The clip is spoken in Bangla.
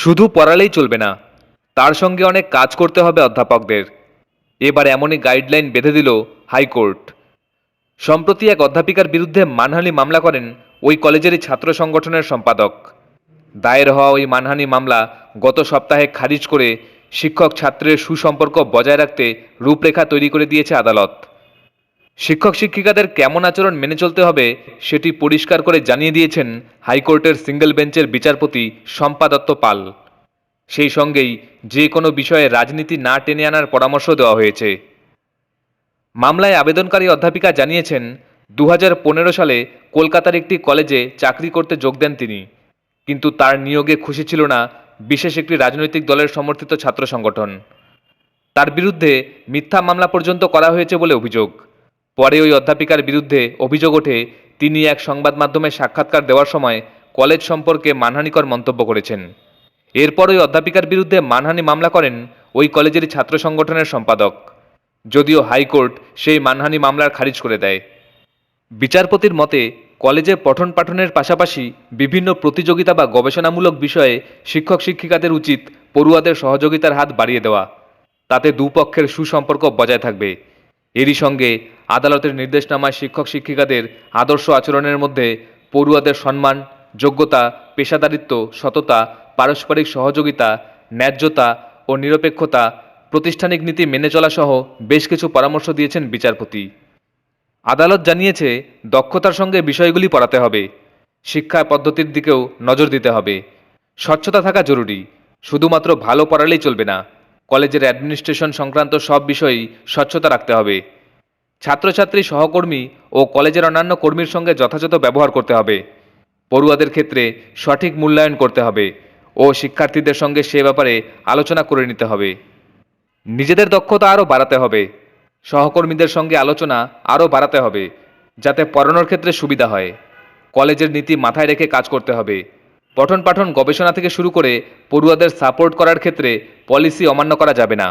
শুধু পড়ালেই চলবে না, তার সঙ্গে অনেক কাজ করতে হবে অধ্যাপকদের। এবার এমনই গাইডলাইন বেঁধে দিল হাইকোর্ট। সম্প্রতি এক অধ্যাপিকার বিরুদ্ধে মানহানি মামলা করেন ওই কলেজেরই ছাত্র সংগঠনের সম্পাদক। দায়ের হওয়া ওই মানহানি মামলা গত সপ্তাহে খারিজ করে শিক্ষক ছাত্রের সুসম্পর্ক বজায় রাখতে রূপরেখা তৈরি করে দিয়েছে আদালত। শিক্ষক শিক্ষিকাদের কেমন আচরণ মেনে চলতে হবে সেটি পরিষ্কার করে জানিয়ে দিয়েছেন হাইকোর্টের সিঙ্গেল বেঞ্চের বিচারপতি শম্পা দত্ত পাল। সেই সঙ্গেই যে কোনো বিষয়ে রাজনীতি না টেনে আনার পরামর্শ দেওয়া হয়েছে। মামলায় আবেদনকারী অধ্যাপিকা জানিয়েছেন দু হাজার পনেরো সালে কলকাতার একটি কলেজে চাকরি করতে যোগ দেন তিনি। কিন্তু তার নিয়োগে খুশি ছিল না বিশেষ একটি রাজনৈতিক দলের সমর্থিত ছাত্র সংগঠন। তার বিরুদ্ধে মিথ্যা মামলা পর্যন্ত করা হয়েছে বলে অভিযোগ। পরে ওই অধ্যাপিকার বিরুদ্ধে অভিযোগ ওঠে, তিনি এক সংবাদ মাধ্যমে সাক্ষাৎকার দেওয়ার সময় কলেজ সম্পর্কে মানহানিকর মন্তব্য করেছেন। এরপর ওই অধ্যাপিকার বিরুদ্ধে মানহানি মামলা করেন ওই কলেজের ছাত্র সংগঠনের সম্পাদক। যদিও হাইকোর্ট সেই মানহানি মামলার খারিজ করে দেয়। বিচারপতির মতে, কলেজে পঠন পাঠনের পাশাপাশি বিভিন্ন প্রতিযোগিতা বা গবেষণামূলক বিষয়ে শিক্ষক শিক্ষিকাদের উচিত পড়ুয়াদের সহযোগিতার হাত বাড়িয়ে দেওয়া। তাতে দুপক্ষের সুসম্পর্ক বজায় থাকবে। এরই সঙ্গে আদালতের নির্দেশনামায় শিক্ষক শিক্ষিকাদের আদর্শ আচরণের মধ্যে পড়ুয়াদের সম্মান, যোগ্যতা, পেশাদারিত্ব, সততা, পারস্পরিক সহযোগিতা, ন্যায্যতা ও নিরপেক্ষতা, প্রতিষ্ঠানিক নীতি মেনে চলা সহ বেশ কিছু পরামর্শ দিয়েছেন বিচারপতি। আদালত জানিয়েছে, দক্ষতার সঙ্গে বিষয়গুলি পড়াতে হবে, শিক্ষা পদ্ধতির দিকেও নজর দিতে হবে। স্বচ্ছতা থাকা জরুরি, শুধুমাত্র ভালো পড়ালেই চলবে না, কলেজের অ্যাডমিনিস্ট্রেশন সংক্রান্ত সব বিষয়েই স্বচ্ছতা রাখতে হবে। ছাত্রছাত্রী, সহকর্মী ও কলেজের অন্যান্য কর্মীর সঙ্গে যথাযথ ব্যবহার করতে হবে। পড়ুয়াদের ক্ষেত্রে সঠিক মূল্যায়ন করতে হবে ও শিক্ষার্থীদের সঙ্গে সে ব্যাপারে আলোচনা করে নিতে হবে। নিজেদের দক্ষতা আরও বাড়াতে হবে। সহকর্মীদের সঙ্গে আলোচনা আরও বাড়াতে হবে যাতে পড়ানোর ক্ষেত্রে সুবিধা হয়। কলেজের নীতি মাথায় রেখে কাজ করতে হবে। পঠন পাঠন গবেষণা থেকে শুরু করে পড়ুয়াদের সাপোর্ট করার ক্ষেত্রে পলিসি অমান্য করা যাবে না।